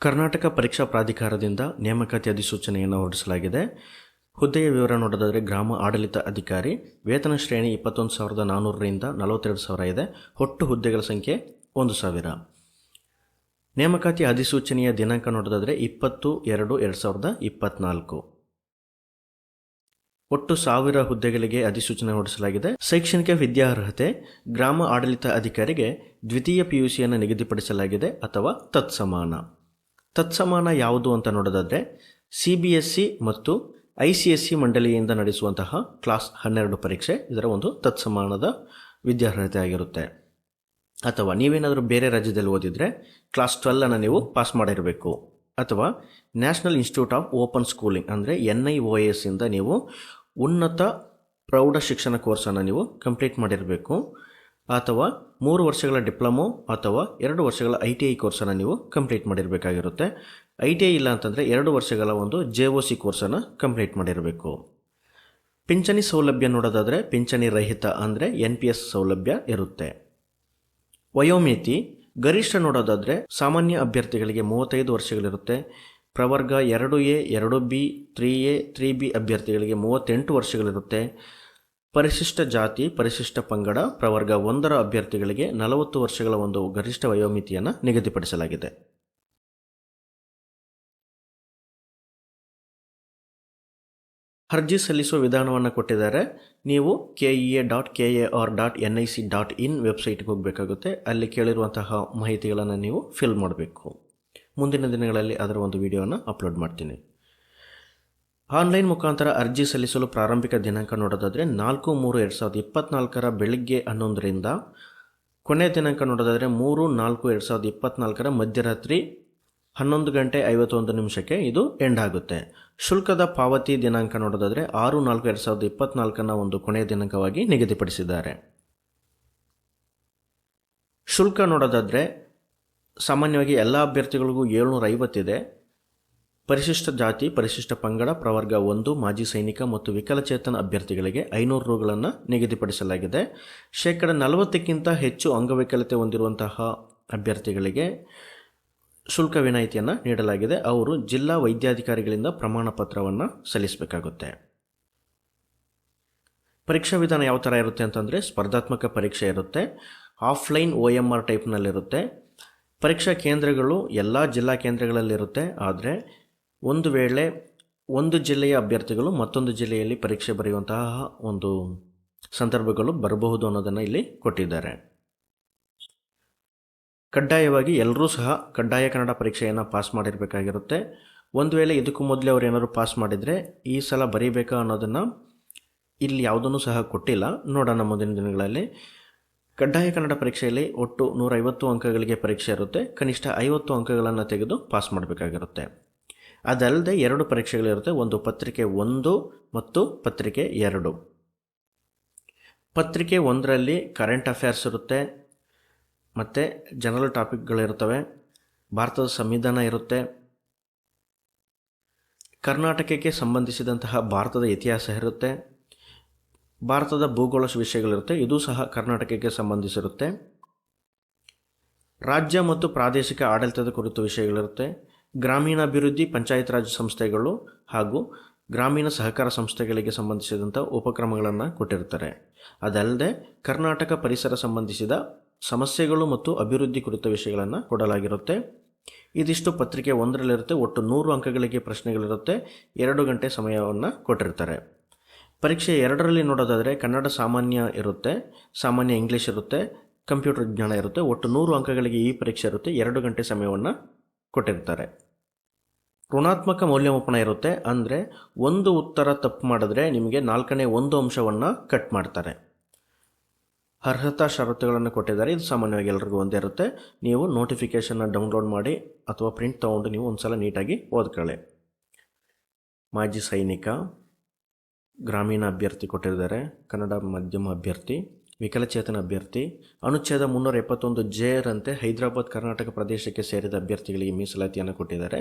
ಕರ್ನಾಟಕ ಪರೀಕ್ಷಾ ಪ್ರಾಧಿಕಾರದಿಂದ ನೇಮಕಾತಿ ಅಧಿಸೂಚನೆಯನ್ನು ಹೊರಡಿಸಲಾಗಿದೆ. ಹುದ್ದೆಯ ವಿವರ ನೋಡೋದಾದರೆ ಗ್ರಾಮ ಆಡಳಿತ ಅಧಿಕಾರಿ, ವೇತನ ಶ್ರೇಣಿ ಇಪ್ಪತ್ತೊಂದು ಸಾವಿರದ ನಾನ್ನೂರರಿಂದ ನಲವತ್ತೆರಡು ಸಾವಿರ ಇದೆ. ಒಟ್ಟು ಹುದ್ದೆಗಳ ಸಂಖ್ಯೆ ಒಂದು ಸಾವಿರ. ನೇಮಕಾತಿ ಅಧಿಸೂಚನೆಯ ದಿನಾಂಕ ನೋಡೋದಾದರೆ ಇಪ್ಪತ್ತು ಎರಡು ಎರಡು ಸಾವಿರದ ಇಪ್ಪತ್ನಾಲ್ಕು. ಒಟ್ಟು ಸಾವಿರ ಹುದ್ದೆಗಳಿಗೆ ಅಧಿಸೂಚನೆ ಹೊರಡಿಸಲಾಗಿದೆ. ಶೈಕ್ಷಣಿಕ ವಿದ್ಯಾರ್ಹತೆ, ಗ್ರಾಮ ಆಡಳಿತ ಅಧಿಕಾರಿಗೆ ದ್ವಿತೀಯ ಪಿಯುಸಿಯನ್ನು ನಿಗದಿಪಡಿಸಲಾಗಿದೆ ಅಥವಾ ತತ್ಸಮಾನ. ತತ್ಸಮಾನ ಯಾವುದು ಅಂತ ನೋಡೋದಾದರೆ ಸಿ ಬಿ ಎಸ್ ಸಿ ಮತ್ತು ಐ ಸಿ ಎಸ್ ಸಿ ಮಂಡಳಿಯಿಂದ ನಡೆಸುವಂತಹ ಕ್ಲಾಸ್ ಹನ್ನೆರಡು ಪರೀಕ್ಷೆ ಇದರ ಒಂದು ತತ್ಸಮಾನದ ವಿದ್ಯಾರ್ಹತೆ ಆಗಿರುತ್ತೆ. ಅಥವಾ ನೀವೇನಾದರೂ ಬೇರೆ ರಾಜ್ಯದಲ್ಲಿ ಓದಿದರೆ ಕ್ಲಾಸ್ ಟ್ವೆಲ್ಲನ್ನು ನೀವು ಪಾಸ್ ಮಾಡಿರಬೇಕು. ಅಥವಾ national institute of open schooling ಅಂದರೆ ಎನ್ ಐ ಒ ಎಸ್ ಇಂದ ನೀವು ಉನ್ನತ ಪ್ರೌಢ ಶಿಕ್ಷಣ ಕೋರ್ಸನ್ನು ನೀವು ಕಂಪ್ಲೀಟ್ ಮಾಡಿರಬೇಕು. ಅಥವಾ ಮೂರು ವರ್ಷಗಳ ಡಿಪ್ಲೊಮೊ ಅಥವಾ ಎರಡು ವರ್ಷಗಳ ಐ ಟಿ ಐ ಕೋರ್ಸನ್ನು ನೀವು ಕಂಪ್ಲೀಟ್ ಮಾಡಿರಬೇಕಾಗಿರುತ್ತೆ. ಐ ಟಿ ಐ ಇಲ್ಲ ಅಂತಂದರೆ ಎರಡು ವರ್ಷಗಳ ಒಂದು ಜೆ ಒ ಸಿ ಕೋರ್ಸನ್ನು ಕಂಪ್ಲೀಟ್ ಮಾಡಿರಬೇಕು. ಪಿಂಚಣಿ ಸೌಲಭ್ಯ ನೋಡೋದಾದರೆ ಪಿಂಚಣಿ ರಹಿತ ಅಂದರೆ ಎನ್ ಪಿ ಎಸ್ ಸೌಲಭ್ಯ ಇರುತ್ತೆ. ವಯೋಮಿತಿ, ಗರಿಷ್ಠ ನೋಡೋದಾದರೆ ಸಾಮಾನ್ಯ ಅಭ್ಯರ್ಥಿಗಳಿಗೆ ಮೂವತ್ತೈದು ವರ್ಷಗಳಿರುತ್ತೆ. ಪ್ರವರ್ಗ ಎರಡು ಎ, ಎರಡು B, three A, three B ಅಭ್ಯರ್ಥಿಗಳಿಗೆ ಮೂವತ್ತೆಂಟು ವರ್ಷಗಳಿರುತ್ತೆ. ಪರಿಶಿಷ್ಟ ಜಾತಿ, ಪರಿಶಿಷ್ಟ ಪಂಗಡ, ಪ್ರವರ್ಗ ಒಂದರ ಅಭ್ಯರ್ಥಿಗಳಿಗೆ ನಲವತ್ತು ವರ್ಷಗಳ ಒಂದು ಗರಿಷ್ಠ ವಯೋಮಿತಿಯನ್ನು ನಿಗದಿಪಡಿಸಲಾಗಿದೆ. ಅರ್ಜಿ ಸಲ್ಲಿಸುವ ವಿಧಾನವನ್ನು ಕೊಟ್ಟಿದ್ದಾರೆ. ನೀವು K E A dot K A R dot N I C dot in ವೆಬ್ಸೈಟ್ಗೆ ಹೋಗಬೇಕಾಗುತ್ತೆ. ಅಲ್ಲಿ ಕೇಳಿರುವಂತಹ ಮಾಹಿತಿಗಳನ್ನು ನೀವು ಫಿಲ್ ಮಾಡಬೇಕು. ಮುಂದಿನ ದಿನಗಳಲ್ಲಿ ಅದರ ಒಂದು ವಿಡಿಯೋನ ಅಪ್ಲೋಡ್ ಮಾಡ್ತೀನಿ. ಆನ್ಲೈನ್ ಮುಖಾಂತರ ಅರ್ಜಿ ಸಲ್ಲಿಸಲು ಪ್ರಾರಂಭಿಕ ದಿನಾಂಕ ನೋಡೋದಾದರೆ ನಾಲ್ಕು ಮೂರು ಎರಡು ಸಾವಿರದ ಇಪ್ಪತ್ನಾಲ್ಕರ ಬೆಳಿಗ್ಗೆ ಹನ್ನೊಂದರಿಂದ. ಕೊನೆಯ ದಿನಾಂಕ ನೋಡೋದಾದರೆ ಮೂರು ನಾಲ್ಕು ಎರಡು ಸಾವಿರದ ಇಪ್ಪತ್ನಾಲ್ಕರ ಮಧ್ಯರಾತ್ರಿ ಹನ್ನೊಂದು ಗಂಟೆ ಐವತ್ತೊಂದು ನಿಮಿಷಕ್ಕೆ ಇದು ಎಂಡ್ ಆಗುತ್ತೆ. ಶುಲ್ಕದ ಪಾವತಿ ದಿನಾಂಕ ನೋಡೋದಾದರೆ ಆರು ನಾಲ್ಕು ಎರಡು ಸಾವಿರದ ಇಪ್ಪತ್ನಾಲ್ಕನ ಒಂದು ಕೊನೆಯ ದಿನಾಂಕವಾಗಿ ನಿಗದಿಪಡಿಸಿದ್ದಾರೆ. ಶುಲ್ಕ ನೋಡೋದಾದರೆ ಸಾಮಾನ್ಯವಾಗಿ ಎಲ್ಲ ಅಭ್ಯರ್ಥಿಗಳಿಗೂ ಏಳ್ನೂರ ಐವತ್ತಿದೆ ಪರಿಶಿಷ್ಟ ಜಾತಿ, ಪರಿಶಿಷ್ಟ ಪಂಗಡ, ಪ್ರವರ್ಗ ಒಂದು, ಮಾಜಿ ಸೈನಿಕ ಮತ್ತು ವಿಕಲಚೇತನ ಅಭ್ಯರ್ಥಿಗಳಿಗೆ ಐನೂರು ರೂಗಳನ್ನು ನಿಗದಿಪಡಿಸಲಾಗಿದೆ. ಶೇಕಡ ನಲವತ್ತಕ್ಕಿಂತ ಹೆಚ್ಚು ಅಂಗವಿಕಲತೆ ಹೊಂದಿರುವಂತಹ ಅಭ್ಯರ್ಥಿಗಳಿಗೆ ಶುಲ್ಕ ವಿನಾಯಿತಿಯನ್ನು ನೀಡಲಾಗಿದೆ. ಅವರು ಜಿಲ್ಲಾ ವೈದ್ಯಾಧಿಕಾರಿಗಳಿಂದ ಪ್ರಮಾಣ ಪತ್ರವನ್ನು ಸಲ್ಲಿಸಬೇಕಾಗುತ್ತೆ. ಪರೀಕ್ಷಾ ವಿಧಾನ ಯಾವ ಥರ ಇರುತ್ತೆ ಅಂತಂದರೆ ಸ್ಪರ್ಧಾತ್ಮಕ ಪರೀಕ್ಷೆ ಇರುತ್ತೆ. ಆಫ್ಲೈನ್ ಒ ಎಂ ಆರ್ ಟೈಪ್ನಲ್ಲಿರುತ್ತೆ. ಪರೀಕ್ಷಾ ಕೇಂದ್ರಗಳು ಎಲ್ಲ ಜಿಲ್ಲಾ ಕೇಂದ್ರಗಳಲ್ಲಿರುತ್ತೆ. ಆದರೆ ಒಂದು ವೇಳೆ ಒಂದು ಜಿಲ್ಲೆಯ ಅಭ್ಯರ್ಥಿಗಳು ಮತ್ತೊಂದು ಜಿಲ್ಲೆಯಲ್ಲಿ ಪರೀಕ್ಷೆ ಬರೆಯುವಂತಹ ಒಂದು ಸಂದರ್ಭಗಳು ಬರಬಹುದು ಅನ್ನೋದನ್ನು ಇಲ್ಲಿ ಕೊಟ್ಟಿದ್ದಾರೆ. ಕಡ್ಡಾಯವಾಗಿ ಎಲ್ಲರೂ ಸಹ ಕಡ್ಡಾಯ ಕನ್ನಡ ಪರೀಕ್ಷೆಯನ್ನು ಪಾಸ್ ಮಾಡಿರಬೇಕಾಗಿರುತ್ತೆ. ಒಂದು ವೇಳೆ ಇದಕ್ಕೂ ಮೊದಲೇ ಅವರು ಏನಾದರೂ ಪಾಸ್ ಮಾಡಿದರೆ ಈ ಸಲ ಬರೀಬೇಕಾ ಅನ್ನೋದನ್ನು ಇಲ್ಲಿ ಯಾವುದನ್ನು ಸಹ ಕೊಟ್ಟಿಲ್ಲ. ನೋಡೋಣ ಮುಂದಿನ ದಿನಗಳಲ್ಲಿ. ಕಡ್ಡಾಯ ಕನ್ನಡ ಪರೀಕ್ಷೆಯಲ್ಲಿ ಒಟ್ಟು ನೂರೈವತ್ತು ಅಂಕಗಳಿಗೆ ಪರೀಕ್ಷೆ ಇರುತ್ತೆ. ಕನಿಷ್ಠ ಐವತ್ತು ಅಂಕಗಳನ್ನು ತೆಗೆದು ಪಾಸ್ ಮಾಡಬೇಕಾಗಿರುತ್ತೆ. ಅದಲ್ಲದೆ ಎರಡು ಪರೀಕ್ಷೆಗಳಿರುತ್ತೆ. ಒಂದು ಪತ್ರಿಕೆ ಒಂದು ಮತ್ತು ಪತ್ರಿಕೆ ಎರಡು. ಪತ್ರಿಕೆ ಒಂದರಲ್ಲಿ ಕರೆಂಟ್ ಅಫೇರ್ಸ್ ಇರುತ್ತೆ. ಮತ್ತು ಜನರಲ್ ಟಾಪಿಕ್ಗಳಿರ್ತವೆ ಭಾರತದ ಸಂವಿಧಾನ ಇರುತ್ತೆ. ಕರ್ನಾಟಕಕ್ಕೆ ಸಂಬಂಧಿಸಿದಂತಹ ಭಾರತದ ಇತಿಹಾಸ ಇರುತ್ತೆ. ಭಾರತದ ಭೂಗೋಳ ವಿಷಯಗಳಿರುತ್ತೆ. ಇದು ಸಹ ಕರ್ನಾಟಕಕ್ಕೆ ಸಂಬಂಧಿಸಿರುತ್ತೆ. ರಾಜ್ಯ ಮತ್ತು ಪ್ರಾದೇಶಿಕ ಆಡಳಿತದ ಕುರಿತು ವಿಷಯಗಳಿರುತ್ತೆ. ಗ್ರಾಮೀಣಾಭಿವೃದ್ಧಿ ಪಂಚಾಯತ್ ರಾಜ್ ಸಂಸ್ಥೆಗಳು ಹಾಗೂ ಗ್ರಾಮೀಣ ಸಹಕಾರ ಸಂಸ್ಥೆಗಳಿಗೆ ಸಂಬಂಧಿಸಿದಂಥ ಉಪಕ್ರಮಗಳನ್ನು ಕೊಟ್ಟಿರ್ತಾರೆ. ಅದಲ್ಲದೆ ಕರ್ನಾಟಕ ಪರಿಸರ ಸಂಬಂಧಿಸಿದ ಸಮಸ್ಯೆಗಳು ಮತ್ತು ಅಭಿವೃದ್ಧಿ ಕುರಿತ ವಿಷಯಗಳನ್ನು ಕೊಡಲಾಗಿರುತ್ತೆ. ಇದಿಷ್ಟು ಪತ್ರಿಕೆ ಒಂದರಲ್ಲಿರುತ್ತೆ. ಒಟ್ಟು ನೂರು ಅಂಕಗಳಿಗೆ ಪ್ರಶ್ನೆಗಳಿರುತ್ತೆ. ಎರಡು ಗಂಟೆ ಸಮಯವನ್ನು ಕೊಟ್ಟಿರ್ತಾರೆ. ಪರೀಕ್ಷೆ ಎರಡರಲ್ಲಿ ನೋಡೋದಾದರೆ ಕನ್ನಡ ಸಾಮಾನ್ಯ ಇರುತ್ತೆ. ಸಾಮಾನ್ಯ ಇಂಗ್ಲೀಷ್ ಇರುತ್ತೆ. ಕಂಪ್ಯೂಟರ್ ಜ್ಞಾನ ಇರುತ್ತೆ. ಒಟ್ಟು ನೂರು ಅಂಕಗಳಿಗೆ ಈ ಪರೀಕ್ಷೆ ಇರುತ್ತೆ. ಎರಡು ಗಂಟೆ ಸಮಯವನ್ನು ಕೊಟ್ಟಿರ್ತಾರೆ. ಋಣಾತ್ಮಕ ಮೌಲ್ಯಮಾಪನ ಇರುತ್ತೆ, ಅಂದರೆ ಒಂದು ಉತ್ತರ ತಪ್ಪು ಮಾಡಿದ್ರೆ ನಿಮಗೆ ನಾಲ್ಕನೇ ಒಂದು ಅಂಶವನ್ನು ಕಟ್ ಮಾಡ್ತಾರೆ. ಅರ್ಹತಾ ಷರತ್ತುಗಳನ್ನು ಕೊಟ್ಟಿದ್ದಾರೆ, ಇದು ಸಾಮಾನ್ಯವಾಗಿ ಎಲ್ಲರಿಗೂ ಒಂದೇ ಇರುತ್ತೆ. ನೀವು ನೋಟಿಫಿಕೇಷನ್ನ ಡೌನ್ಲೋಡ್ ಮಾಡಿ ಅಥವಾ ಪ್ರಿಂಟ್ ತೊಗೊಂಡು ನೀವು ಒಂದು ಸಲ ನೀಟಾಗಿ ಓದ್ಕೊಳ್ಳಿ. ಮಾಜಿ ಸೈನಿಕ, ಗ್ರಾಮೀಣ ಅಭ್ಯರ್ಥಿ ಕೊಟ್ಟಿದ್ದಾರೆ, ಕನ್ನಡ ಮಾಧ್ಯಮ ಅಭ್ಯರ್ಥಿ. ವಿಕಲಚೇತನ ಅಭ್ಯರ್ಥಿ. ಅನುಚ್ಛೇದ ಮುನ್ನೂರ ಎಪ್ಪತ್ತೊಂದು ಜೇರಂತೆ ಹೈದರಾಬಾದ್ ಕರ್ನಾಟಕ ಪ್ರದೇಶಕ್ಕೆ ಸೇರಿದ ಅಭ್ಯರ್ಥಿಗಳಿಗೆ ಮೀಸಲಾತಿಯನ್ನು ಕೊಟ್ಟಿದ್ದಾರೆ.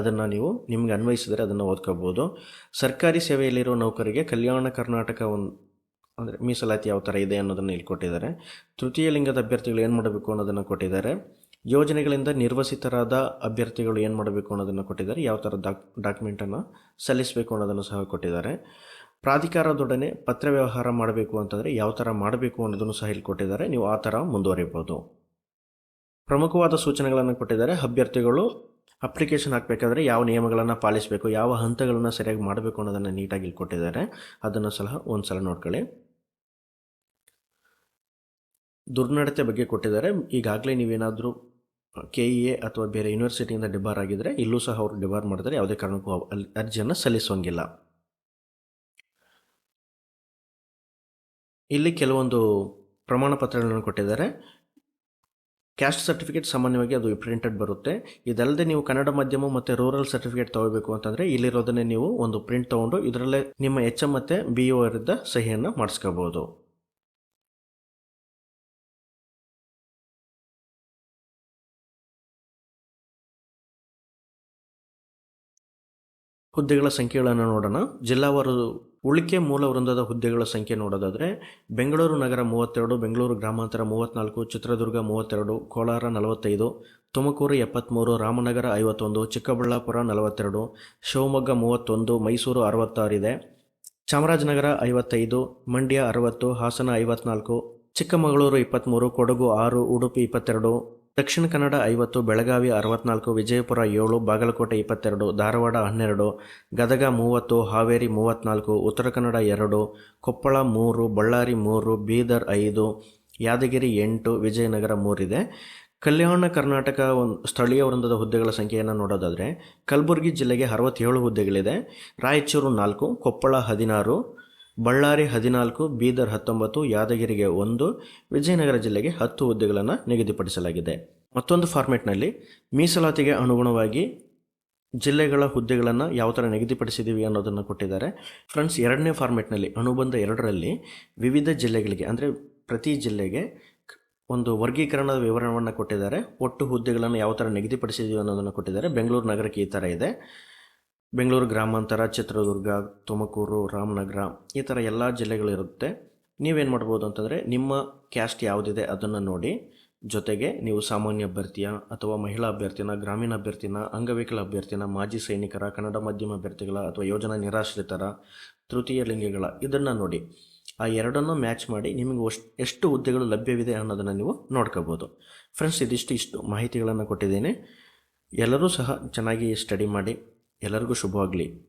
ಅದನ್ನು ನೀವು ನಿಮಗೆ ಅನ್ವಯಿಸಿದರೆ ಅದನ್ನು ಓದ್ಕೋಬೋದು. ಸರ್ಕಾರಿ ಸೇವೆಯಲ್ಲಿರುವ ನೌಕರಿಗೆ ಕಲ್ಯಾಣ ಕರ್ನಾಟಕ ಒಂದು ಅಂದರೆ ಮೀಸಲಾತಿ ಯಾವ ಥರ ಇದೆ ಅನ್ನೋದನ್ನು ಇಲ್ಲಿ ಕೊಟ್ಟಿದ್ದಾರೆ. ತೃತೀಯ ಲಿಂಗದ ಅಭ್ಯರ್ಥಿಗಳು ಏನು ಮಾಡಬೇಕು ಅನ್ನೋದನ್ನು ಕೊಟ್ಟಿದ್ದಾರೆ. ಯೋಜನೆಗಳಿಂದ ನಿರ್ವಸಿತರಾದ ಅಭ್ಯರ್ಥಿಗಳು ಏನು ಮಾಡಬೇಕು ಅನ್ನೋದನ್ನು ಕೊಟ್ಟಿದ್ದಾರೆ. ಯಾವ ಥರ ಡಾಕ್ ಡಾಕ್ಯುಮೆಂಟನ್ನು ಸಲ್ಲಿಸಬೇಕು ಅನ್ನೋದನ್ನು ಸಹ ಕೊಟ್ಟಿದ್ದಾರೆ. ಪ್ರಾಧಿಕಾರದೊಡನೆ ಪತ್ರ ವ್ಯವಹಾರ ಮಾಡಬೇಕು ಅಂತಂದರೆ ಯಾವ ಥರ ಮಾಡಬೇಕು ಅನ್ನೋದನ್ನು ಸಹ ಇಲ್ಲಿ ಕೊಟ್ಟಿದ್ದಾರೆ. ನೀವು ಆ ಥರ ಮುಂದುವರಿಬೋದು. ಪ್ರಮುಖವಾದ ಸೂಚನೆಗಳನ್ನು ಕೊಟ್ಟಿದ್ದಾರೆ. ಅಭ್ಯರ್ಥಿಗಳು ಅಪ್ಲಿಕೇಶನ್ ಹಾಕಬೇಕಾದ್ರೆ ಯಾವ ನಿಯಮಗಳನ್ನು ಪಾಲಿಸಬೇಕು, ಯಾವ ಹಂತಗಳನ್ನು ಸರಿಯಾಗಿ ಮಾಡಬೇಕು ಅನ್ನೋದನ್ನು ನೀಟಾಗಿ ಇಲ್ಲಿ ಕೊಟ್ಟಿದ್ದಾರೆ. ಅದನ್ನು ಸಹ ಒಂದು ಸಲ ನೋಡ್ಕೊಳ್ಳಿ. ದುರ್ನಡತೆ ಬಗ್ಗೆ ಕೊಟ್ಟಿದ್ದಾರೆ. ಈಗಾಗಲೇ ನೀವೇನಾದರೂ ಕೆ ಇ ಎ ಅಥವಾ ಬೇರೆ ಯೂನಿವರ್ಸಿಟಿಯಿಂದ ಡಿಬಾರ್ ಆಗಿದ್ದರೆ ಇಲ್ಲೂ ಸಹ ಅವರು ಡಿಬಾರ್ ಮಾಡಿದರೆ ಯಾವುದೇ ಕಾರಣಕ್ಕೂ ಅಲ್ಲಿ ಅರ್ಜಿಯನ್ನು ಸಲ್ಲಿಸೋಂಗಿಲ್ಲ ಇಲ್ಲಿ ಕೆಲವೊಂದು ಪ್ರಮಾಣ ಪತ್ರಗಳನ್ನು ಕೊಟ್ಟಿದ್ದಾರೆ. ಕ್ಯಾಸ್ಟ್ ಸರ್ಟಿಫಿಕೇಟ್ ಸಾಮಾನ್ಯವಾಗಿ ಅದು ಪ್ರಿಂಟೆಡ್ ಬರುತ್ತೆ. ಇದಲ್ಲದೆ ನೀವು ಕನ್ನಡ ಮಾಧ್ಯಮ ಮತ್ತು ರೂರಲ್ ಸರ್ಟಿಫಿಕೇಟ್ ತಗೋಬೇಕು ಅಂತಂದರೆ ಇಲ್ಲಿರೋದನ್ನೇ ನೀವು ಒಂದು ಪ್ರಿಂಟ್ ತೊಗೊಂಡು ಇದರಲ್ಲೇ ನಿಮ್ಮ ಎಚ್ ಎಂ ಮತ್ತು ಬಿ ಒ ಅವರಿಂದ ಸಹಿಯನ್ನು ಮಾಡಿಸ್ಕೋಬೋದು. ಹುದ್ದೆಗಳ ಸಂಖ್ಯೆಗಳನ್ನು ನೋಡೋಣ. ಜಿಲ್ಲಾವಾರು ಉಳಿಕೆ ಮೂಲ ವೃಂದದ ಹುದ್ದೆಗಳ ಸಂಖ್ಯೆ ನೋಡೋದಾದರೆ, ಬೆಂಗಳೂರು ನಗರ ಮೂವತ್ತೆರಡು, ಬೆಂಗಳೂರು ಗ್ರಾಮಾಂತರ ಮೂವತ್ತ್ನಾಲ್ಕು ಚಿತ್ರದುರ್ಗ ಮೂವತ್ತೆರಡು, ಕೋಲಾರ ನಲವತ್ತೈದು, ತುಮಕೂರು ಎಪ್ಪತ್ತ್ಮೂರು ರಾಮನಗರ ಐವತ್ತೊಂದು, ಚಿಕ್ಕಬಳ್ಳಾಪುರ ನಲವತ್ತೆರಡು, ಶಿವಮೊಗ್ಗ ಮೂವತ್ತೊಂದು, ಮೈಸೂರು ಅರವತ್ತಾರಿದೆ ಚಾಮರಾಜನಗರ ಐವತ್ತೈದು, ಮಂಡ್ಯ ಅರವತ್ತು, ಹಾಸನ ಐವತ್ನಾಲ್ಕು, ಚಿಕ್ಕಮಗಳೂರು ಇಪ್ಪತ್ತ್ಮೂರು ಕೊಡಗು ಆರು, ಉಡುಪಿ ಇಪ್ಪತ್ತೆರಡು ದಕ್ಷಿಣ ಕನ್ನಡ ಐವತ್ತು, ಬೆಳಗಾವಿ ಅರವತ್ನಾಲ್ಕು, ವಿಜಯಪುರ ಏಳು, ಬಾಗಲಕೋಟೆ ಇಪ್ಪತ್ತೆರಡು, ಧಾರವಾಡ ಹನ್ನೆರಡು, ಗದಗ ಮೂವತ್ತು, ಹಾವೇರಿ ಮೂವತ್ತ್ನಾಲ್ಕು ಉತ್ತರ ಕನ್ನಡ ಎರಡು, ಕೊಪ್ಪಳ ಮೂರು, ಬಳ್ಳಾರಿ ಮೂರು, ಬೀದರ್ ಐದು, ಯಾದಗಿರಿ ಎಂಟು, ವಿಜಯನಗರ ಮೂರಿದೆ. ಕಲ್ಯಾಣ ಕರ್ನಾಟಕ ಒಂದು ಸ್ಥಳೀಯ ವೃಂದದ ಹುದ್ದೆಗಳ ಸಂಖ್ಯೆಯನ್ನು ನೋಡೋದಾದರೆ ಕಲಬುರಗಿ ಜಿಲ್ಲೆಗೆ ಅರವತ್ತೇಳು ಹುದ್ದೆಗಳಿದೆ. ರಾಯಚೂರು ನಾಲ್ಕು, ಕೊಪ್ಪಳ ಹದಿನಾರು ಬಳ್ಳಾರಿ ಹದಿನಾಲ್ಕು, ಬೀದರ್ ಹತ್ತೊಂಬತ್ತು, ಯಾದಗಿರಿಗೆ ಒಂದು, ವಿಜಯನಗರ ಜಿಲ್ಲೆಗೆ ಹತ್ತು ಹುದ್ದೆಗಳನ್ನು ನಿಗದಿಪಡಿಸಲಾಗಿದೆ. ಮತ್ತೊಂದು ಫಾರ್ಮೆಟ್ನಲ್ಲಿ ಮೀಸಲಾತಿಗೆ ಅನುಗುಣವಾಗಿ ಜಿಲ್ಲೆಗಳ ಹುದ್ದೆಗಳನ್ನು ಯಾವ ಥರ ನಿಗದಿಪಡಿಸಿದ್ದೀವಿ ಅನ್ನೋದನ್ನು ಕೊಟ್ಟಿದ್ದಾರೆ. ಫ್ರೆಂಡ್ಸ್, ಎರಡನೇ ಫಾರ್ಮೆಟ್ನಲ್ಲಿ ಅನುಬಂಧ ಎರಡರಲ್ಲಿ ವಿವಿಧ ಜಿಲ್ಲೆಗಳಿಗೆ, ಅಂದರೆ ಪ್ರತಿ ಜಿಲ್ಲೆಗೆ ಒಂದು ವರ್ಗೀಕರಣದ ವಿವರವನ್ನು ಕೊಟ್ಟಿದ್ದಾರೆ. ಒಟ್ಟು ಹುದ್ದೆಗಳನ್ನು ಯಾವ ಥರ ನಿಗದಿಪಡಿಸಿದ್ದೀವಿ ಅನ್ನೋದನ್ನು ಕೊಟ್ಟಿದ್ದಾರೆ. ಬೆಂಗಳೂರು ನಗರಕ್ಕೆ ಈ ಥರ ಇದೆ. ಬೆಂಗಳೂರು ಗ್ರಾಮಾಂತರ, ಚಿತ್ರದುರ್ಗ, ತುಮಕೂರು, ರಾಮನಗರ, ಈ ಥರ ಎಲ್ಲ ಜಿಲ್ಲೆಗಳಿರುತ್ತೆ. ನೀವೇನು ಮಾಡ್ಬೋದು ಅಂತಂದರೆ ನಿಮ್ಮ ಕ್ಯಾಸ್ಟ್ ಯಾವುದಿದೆ ಅದನ್ನು ನೋಡಿ. ಜೊತೆಗೆ ನೀವು ಸಾಮಾನ್ಯ ಅಭ್ಯರ್ಥಿಯ ಅಥವಾ ಮಹಿಳಾ ಅಭ್ಯರ್ಥಿನ, ಗ್ರಾಮೀಣ ಅಭ್ಯರ್ಥಿನ, ಅಂಗವಿಕಲ ಅಭ್ಯರ್ಥಿನ, ಮಾಜಿ ಸೈನಿಕರ, ಕನ್ನಡ ಮಾಧ್ಯಮ ಅಭ್ಯರ್ಥಿಗಳ ಅಥವಾ ಯೋಜನಾ ನಿರಾಶ್ರಿತರ, ತೃತೀಯ ಲಿಂಗಗಳ ಇದನ್ನು ನೋಡಿ. ಆ ಎರಡನ್ನು ಮ್ಯಾಚ್ ಮಾಡಿ ನಿಮಗೆ ಎಷ್ಟು ಹುದ್ದೆಗಳು ಲಭ್ಯವಿದೆ ಅನ್ನೋದನ್ನು ನೀವು ನೋಡ್ಕೋಬೋದು. ಫ್ರೆಂಡ್ಸ್ ಇದಿಷ್ಟು ಇಷ್ಟು ಮಾಹಿತಿಗಳನ್ನು ಕೊಟ್ಟಿದ್ದೇನೆ. ಎಲ್ಲರೂ ಸಹ ಚೆನ್ನಾಗಿ ಸ್ಟಡಿ ಮಾಡಿ. ಎಲ್ಲರಿಗೂ ಶುಭವಾಗಲಿ.